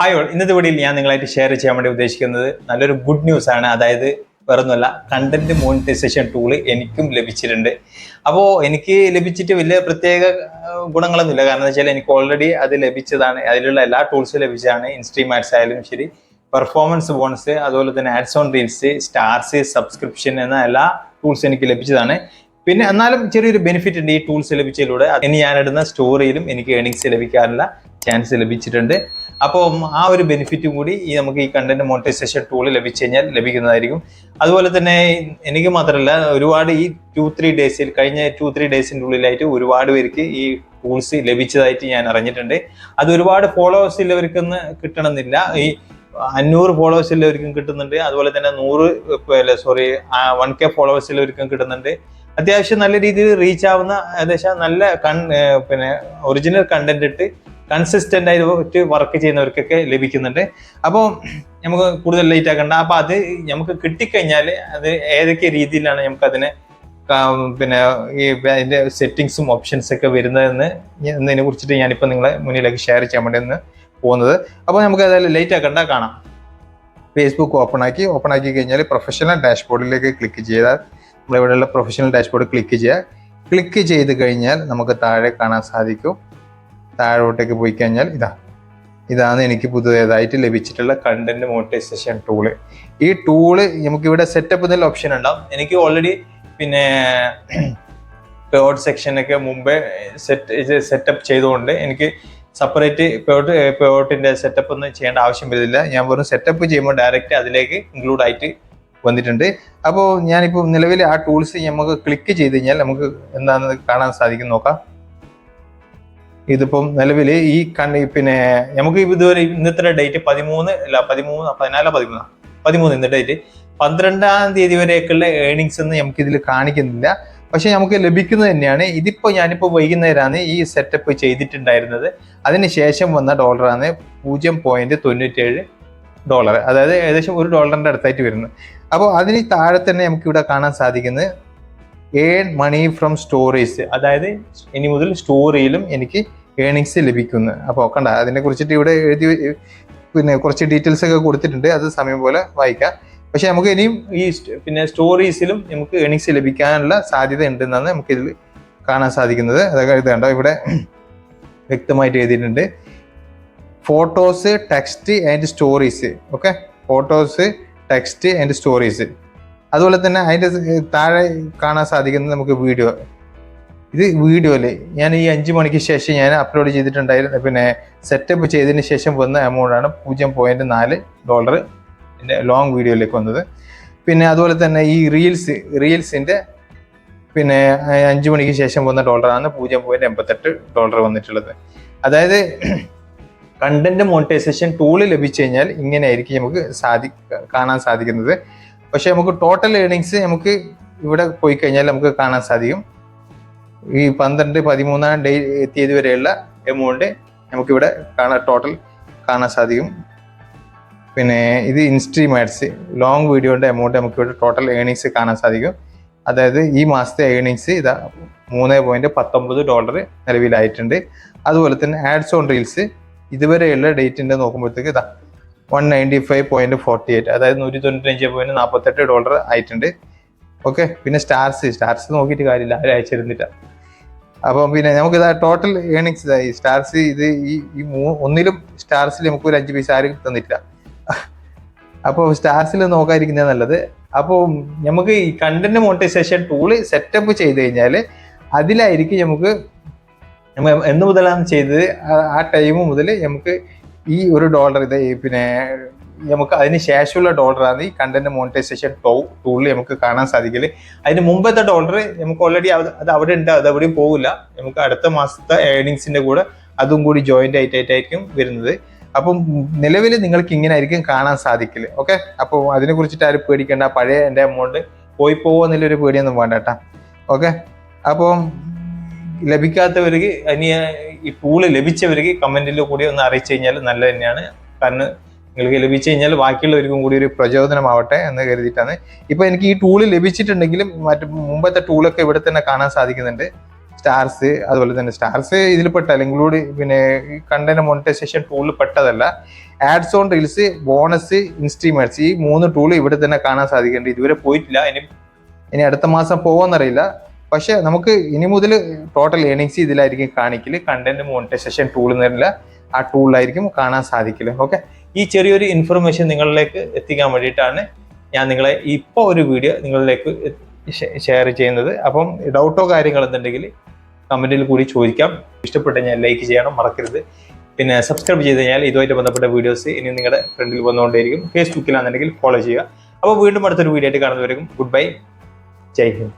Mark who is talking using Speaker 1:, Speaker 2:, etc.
Speaker 1: Hi ഇന്നത്തെ വീഡിയോയിൽ ഞാൻ നിങ്ങളായിട്ട് ഷെയർ ചെയ്യാൻ വേണ്ടി ഉദ്ദേശിക്കുന്നത് നല്ലൊരു ഗുഡ് ന്യൂസ് ആണ്. അതായത് വേറൊന്നുമല്ല കണ്ടന്റ് മോണിറ്റൈസേഷൻ ടൂൾ എനിക്കും ലഭിച്ചിട്ടുണ്ട്. അപ്പോൾ എനിക്ക് ലഭിച്ചിട്ട് വലിയ പ്രത്യേക ഗുണങ്ങളൊന്നുമില്ല. കാരണം എന്ന് വെച്ചാൽ എനിക്ക് ഓൾറെഡി അത് ലഭിച്ചതാണ്. അതിലുള്ള എല്ലാ ടൂൾസും ലഭിച്ചതാണ്. ഇൻസ്ട്രീം ആഡ്സ് ആയാലും ശരി പെർഫോമൻസ് ബോണസ് അതുപോലെ തന്നെ ads on reels stars subscription എന്ന എല്ലാ ടൂൾസും എനിക്ക് ലഭിച്ചതാണ്. പിന്നെ എന്നാലും ചെറിയൊരു ബെനിഫിറ്റ് ഉണ്ട് ഈ ടൂൾസ് ലഭിച്ചതിലൂടെ. ഇനി ഞാനിടുന്ന സ്റ്റോറിയിലും എനിക്ക് ഏണിങ്സ് ലഭിക്കാനുള്ള ചാൻസ് ലഭിച്ചിട്ടുണ്ട്. അപ്പോൾ ആ ഒരു ബെനിഫിറ്റും കൂടി ഈ നമുക്ക് ഈ കണ്ടന്റ് മോണിറ്റൈസേഷൻ ടൂൾ ലഭിച്ചു കഴിഞ്ഞാൽ ലഭിക്കുന്നതായിരിക്കും. അതുപോലെ തന്നെ എനിക്ക് മാത്രമല്ല ഒരുപാട് ഈ ടു ത്രീ ഡേയ്സിൽ കഴിഞ്ഞ ടു ത്രീ ഡേയ്സിന്റെ ഉള്ളിലായിട്ട് ഒരുപാട് പേർക്ക് ഈ ടൂൾസ് ലഭിച്ചതായിട്ട് ഞാൻ അറിഞ്ഞിട്ടുണ്ട്. അത് ഒരുപാട് ഫോളോവേഴ്സ് ഉള്ളവർക്കൊന്ന് കിട്ടണമെന്നില്ല. ഈ അഞ്ഞൂറ് ഫോളോവേഴ്സ് ഉള്ളവർക്കും കിട്ടുന്നുണ്ട്. അതുപോലെ തന്നെ നൂറ് സോറി വൺ കെ ഫോളോവേഴ്സ് ഉള്ളവർക്കും കിട്ടുന്നുണ്ട്. അത്യാവശ്യം നല്ല രീതിയിൽ റീച്ച് ആവുന്ന ഏകദേശം നല്ല കൺ പിന്നെ ഒറിജിനൽ കണ്ടന്റ് ഇട്ട് കൺസിസ്റ്റന്റ് ആയിട്ട് വർക്ക് ചെയ്യുന്നവർക്കൊക്കെ ലഭിക്കുന്നുണ്ട്. അപ്പോൾ നമുക്ക് കൂടുതൽ ലേറ്റ് ആക്കണ്ട. അപ്പൊ അത് നമുക്ക് കിട്ടിക്കഴിഞ്ഞാൽ അത് ഏതൊക്കെ രീതിയിലാണ് നമുക്ക് അതിനെ പിന്നെ ഈ അതിന്റെ സെറ്റിങ്സും ഓപ്ഷൻസ് ഒക്കെ വരുന്നതെന്ന് എന്നതിനെ കുറിച്ചിട്ട് ഞാനിപ്പോൾ നിങ്ങളെ മുന്നിലേക്ക് ഷെയർ ചെയ്യാൻ വേണ്ടി ഒന്ന് പോകുന്നത്. അപ്പോൾ നമുക്ക് അതായത് ലേറ്റ് ആക്കണ്ട കാണാം. ഫേസ്ബുക്ക് ഓപ്പൺ ആക്കി. ഓപ്പൺ ആക്കി കഴിഞ്ഞാൽ പ്രൊഫഷണൽ ഡാഷ്ബോർഡിലേക്ക് ക്ലിക്ക് ചെയ്താൽ നമ്മളിവിടെയുള്ള പ്രൊഫഷണൽ ഡാഷ്ബോർഡ് ക്ലിക്ക് ചെയ്യുക. ക്ലിക്ക് ചെയ്ത് കഴിഞ്ഞാൽ നമുക്ക് താഴെ കാണാൻ സാധിക്കും. താഴോട്ടേക്ക് പോയി കഴിഞ്ഞാൽ ഇതാ. ഇതാണ് എനിക്ക് പുതിയതായിട്ട് ലഭിച്ചിട്ടുള്ള കണ്ടന്റ് മോണിറ്റൈസേഷൻ ടൂൾ ഈ ടൂൾ നമുക്കിവിടെ സെറ്റപ്പ് എന്നുള്ള ഓപ്ഷൻ ഉണ്ടാവും. എനിക്ക് ഓൾറെഡി പിന്നെ പേർഡ് സെക്ഷനൊക്കെ മുമ്പേ സെറ്റ് സെറ്റപ്പ് ചെയ്തുകൊണ്ട് എനിക്ക് സെപ്പറേറ്റ് പേർട്ട് പേർട്ടിന്റെ സെറ്റപ്പ് ഒന്നും ചെയ്യേണ്ട ആവശ്യം വരുന്നില്ല. ഞാൻ വെറും സെറ്റപ്പ് ചെയ്യുമ്പോൾ ഡയറക്റ്റ് അതിലേക്ക് ഇൻക്ലൂഡ് ആയിട്ട് വന്നിട്ടുണ്ട്. അപ്പോൾ ഞാനിപ്പോൾ നിലവിൽ ആ ടൂൾസ് നമുക്ക് ക്ലിക്ക് ചെയ്ത് കഴിഞ്ഞാൽ നമുക്ക് എന്താണെന്ന് കാണാൻ സാധിക്കും നോക്കാം. ഇതിപ്പം നിലവിൽ ഈ കണ്ണി പിന്നെ നമുക്ക് ഇതുവരെ ഇന്നത്തെ ഡേറ്റ് പതിമൂന്ന് അല്ല പതിമൂന്ന് പതിനാലോ പതിമൂന്ന്? പതിമൂന്ന് ഇന്നത്തെ ഡേറ്റ്. പന്ത്രണ്ടാം തീയതി വരെയൊക്കെയുള്ള ഏണിങ്സ് ഒന്നും നമുക്ക് ഇതിൽ കാണിക്കുന്നില്ല. പക്ഷെ നമുക്ക് ലഭിക്കുന്നത് തന്നെയാണ്. ഇതിപ്പോൾ ഞാനിപ്പോൾ വൈകുന്നേരമാണ് ഈ സെറ്റപ്പ് ചെയ്തിട്ടുണ്ടായിരുന്നത്. അതിന് ശേഷം വന്ന ഡോളറാണ് പൂജ്യം പോയിന്റ് തൊണ്ണൂറ്റേഴ് ഡോളർ അതായത് ഏകദേശം ഒരു ഡോളറിന്റെ അടുത്തായിട്ട് വരുന്നത്. അപ്പോൾ അതിന് താഴെ തന്നെ നമുക്ക് ഇവിടെ കാണാൻ സാധിക്കുന്നത് ഏൺ മണി ഫ്രം സ്റ്റോറീസ് അതായത് ഇനി മുതൽ സ്റ്റോറിയിലും എനിക്ക് ഏണിങ്സ് ലഭിക്കുന്നു. അപ്പോൾ കണ്ട അതിനെ കുറിച്ചിട്ട് ഇവിടെ എഴുതി പിന്നെ കുറച്ച് ഡീറ്റെയിൽസ് ഒക്കെ കൊടുത്തിട്ടുണ്ട്. അത് സമയം പോലെ വായിക്കാം. പക്ഷെ നമുക്ക് ഇനിയും ഈ പിന്നെ സ്റ്റോറീസിലും നമുക്ക് ഏണിങ്സ് ലഭിക്കാനുള്ള സാധ്യത ഉണ്ടെന്നാണ് നമുക്ക് ഇതിൽ കാണാൻ സാധിക്കുന്നത്. അതൊക്കെ എഴുതേണ്ട ഇവിടെ വ്യക്തമായിട്ട് എഴുതിയിട്ടുണ്ട്. Photos text and stories okay photos text and stories അതുപോലെ തന്നെ അതിന്റെ താഴെ കാണാൻ സാധിക്കുന്നത് നമുക്ക് വീഡിയോ. ഇത് വീഡിയോയിൽ ഞാൻ ഈ അഞ്ച് മണിക്ക് ശേഷം ഞാൻ അപ്ലോഡ് ചെയ്തിട്ടുണ്ടായിരുന്നു. പിന്നെ സെറ്റപ്പ് ചെയ്തതിന് ശേഷം വന്ന എമൗണ്ടാണ് പൂജ്യം പോയിന്റ് നാല് ഡോളർ എന്റെ ലോങ് വീഡിയോയിലേക്ക് വന്നത്. പിന്നെ അതുപോലെ തന്നെ ഈ റീൽസ് റീൽസിന്റെ പിന്നെ അഞ്ച് മണിക്ക് ശേഷം വന്ന ഡോളറാണ് പൂജ്യം പോയിന്റ് എൺപത്തെട്ട് ഡോളർ വന്നിട്ടുള്ളത്. അതായത് കണ്ടന്റ് മോണിറ്റൈസേഷൻ ടൂൾ ലഭിച്ചു കഴിഞ്ഞാൽ ഇങ്ങനെയായിരിക്കും നമുക്ക് സാധി കാണാൻ സാധിക്കുന്നത്. പക്ഷെ നമുക്ക് ടോട്ടൽ ഏണിങ്സ് നമുക്ക് ഇവിടെ പോയി കഴിഞ്ഞാൽ നമുക്ക് കാണാൻ സാധിക്കും. ഈ പന്ത്രണ്ട് പതിമൂന്നാം ഡേ തീയതി വരെയുള്ള എമൗണ്ട് നമുക്കിവിടെ കാണാൻ ടോട്ടൽ കാണാൻ സാധിക്കും. പിന്നെ ഇത് ഇൻസ്ട്രീം ആഡ്സ് ലോങ് വീഡിയോയുടെ എമൗണ്ട് നമുക്കിവിടെ ടോട്ടൽ ഏണിങ്സ് കാണാൻ സാധിക്കും. അതായത് ഈ മാസത്തെ ഏണിങ്സ് ഇതാ മൂന്ന് പോയിന്റ് പത്തൊമ്പത് ഡോളർ നിലവിലായിട്ടുണ്ട്. അതുപോലെ തന്നെ ആഡ്സ് ഓൺ റീൽസ് ഇതുവരെയുള്ള ഡേറ്റിന്റെ നോക്കുമ്പോഴത്തേക്ക് ഇതാ one ninety five point forty eight അതായത് നൂറ്റി തൊണ്ണൂറ്റഞ്ച് പോയിന്റ് നാൽപ്പത്തെട്ട് ഡോളർ ആയിട്ടുണ്ട്. ഓക്കെ പിന്നെ സ്റ്റാർസ്. സ്റ്റാർസ് നോക്കിയിട്ട് കാര്യമില്ല. ആരും അയച്ചിരുന്നില്ല. അപ്പം പിന്നെ നമുക്ക് ഇതാ ടോട്ടൽ ഏണിങ്സ് ഇതായി സ്റ്റാർസ് ഇത് ഈ ഈ ഒന്നിലും സ്റ്റാർസിൽ നമുക്ക് ഒരു അഞ്ച് പൈസ ആരും തന്നിട്ടില്ല. അപ്പോൾ സ്റ്റാർസിൽ നോക്കാതിരിക്കുന്നത് നല്ലത്. അപ്പോൾ നമുക്ക് ഈ കണ്ടന്റ് മോണിറ്റൈസേഷൻ ടൂൾ സെറ്റപ്പ് ചെയ്ത് കഴിഞ്ഞാൽ അതിലായിരിക്കും നമുക്ക് എന്ന് മുതലാണ് ചെയ്തത്? ആ ടൈം മുതൽ നമുക്ക് ഈ ഒരു ഡോളർ ഇത് പിന്നെ നമുക്ക് അതിന് ശേഷമുള്ള ഡോളറാണ് ഈ കണ്ടന്റ് മോണിറ്റൈസേഷൻ ടൂളിൽ നമുക്ക് കാണാൻ സാധിക്കില്ല അതിന് മുമ്പത്തെ ഡോളർ നമുക്ക് ഓൾറെഡി അത് അവിടെ ഉണ്ട് അത് എവിടെയും പോകില്ല നമുക്ക് അടുത്ത മാസത്തെ ഏർണിങ്സിന്റെ കൂടെ അതും കൂടി ജോയിന്റ് ആയിട്ടായിരിക്കും വരുന്നത്. അപ്പം നിലവിൽ നിങ്ങൾക്ക് ഇങ്ങനെ ആയിരിക്കും കാണാൻ സാധിക്കില്ല ഓക്കെ അപ്പോൾ അതിനെ കുറിച്ചിട്ട് ആരും പേടിക്കേണ്ട. പഴയ എന്റെ എമൗണ്ട് പോയി പോകുന്നില്ലൊരു പേടിയൊന്നും വേണ്ട കേട്ടാ. ഓക്കെ അപ്പം ലഭിക്കാത്തവർക്ക് ഇനി ഈ പൂൾ ലഭിച്ചവർക്ക് കമന്റിൽ കൂടി ഒന്ന് അറിയിച്ചു കഴിഞ്ഞാൽ നല്ലത് തന്നെയാണ്. കാരണം നിങ്ങൾക്ക് ലഭിച്ചു കഴിഞ്ഞാൽ ബാക്കിയുള്ളവർക്കും കൂടി ഒരു പ്രചോദനമാവട്ടെ എന്ന് കരുതിയിട്ടാണ്. ഇപ്പൊ എനിക്ക് ഈ ടൂൾ ലഭിച്ചിട്ടുണ്ടെങ്കിലും മറ്റു മുമ്പത്തെ ടൂളൊക്കെ ഇവിടെ തന്നെ കാണാൻ സാധിക്കുന്നുണ്ട്. സ്റ്റാർസ് അതുപോലെ തന്നെ സ്റ്റാർസ് ഇതിൽ പെട്ടല്ല ഇൻക്ലൂഡ് പിന്നെ കണ്ടന്റ് മോണിറ്റൈസേഷൻ ടൂളിൽ പെട്ടതല്ല. ആഡ്സ് ഓൺ റീൽസ് ബോണസ് ഇൻസ്ട്രീമേഴ്സ് ഈ മൂന്ന് ടൂൾ ഇവിടെ തന്നെ കാണാൻ സാധിക്കുന്നുണ്ട്. ഇതുവരെ പോയിട്ടില്ല. ഇനി ഇനി അടുത്ത മാസം പോകുമെന്നറിയില്ല പക്ഷെ നമുക്ക് ഇനി മുതൽ ടോട്ടൽ ഏണിങ്സ് ഇതിലായിരിക്കും കാണിക്കൽ. കണ്ടന്റ് മോണിറ്റൈസേഷൻ ടൂൾ എന്നുള്ള ആ ടൂളിലായിരിക്കും കാണാൻ സാധിക്കൽ. ഓക്കെ ഈ ചെറിയൊരു ഇൻഫർമേഷൻ നിങ്ങളിലേക്ക് എത്തിക്കാൻ വേണ്ടിയിട്ടാണ് ഞാൻ നിങ്ങളെ ഇപ്പോൾ ഒരു വീഡിയോ നിങ്ങളിലേക്ക് ഷെയർ ചെയ്യുന്നത്. അപ്പം ഡൗട്ടോ കാര്യങ്ങൾ എന്തുണ്ടെങ്കിൽ കമന്റിൽ കൂടി ചോദിക്കാം. ഇഷ്ടപ്പെട്ട് കഴിഞ്ഞാൽ ലൈക്ക് ചെയ്യണം. മറക്കരുത്. പിന്നെ സബ്സ്ക്രൈബ് ചെയ്ത് കഴിഞ്ഞാൽ ഇതുമായിട്ട് ബന്ധപ്പെട്ട വീഡിയോസ് ഇനി നിങ്ങളുടെ ഫ്രണ്ടിൽ വന്നുകൊണ്ടേയിരിക്കും. ഫേസ്ബുക്കിലാണെന്നുണ്ടെങ്കിൽ ഫോളോ ചെയ്യുക. അപ്പോൾ വീണ്ടും അടുത്തൊരു വീഡിയോ ആയിട്ട് കാണുന്നവരും ഗുഡ് ബൈ ജയ് ഹിന്ദ്.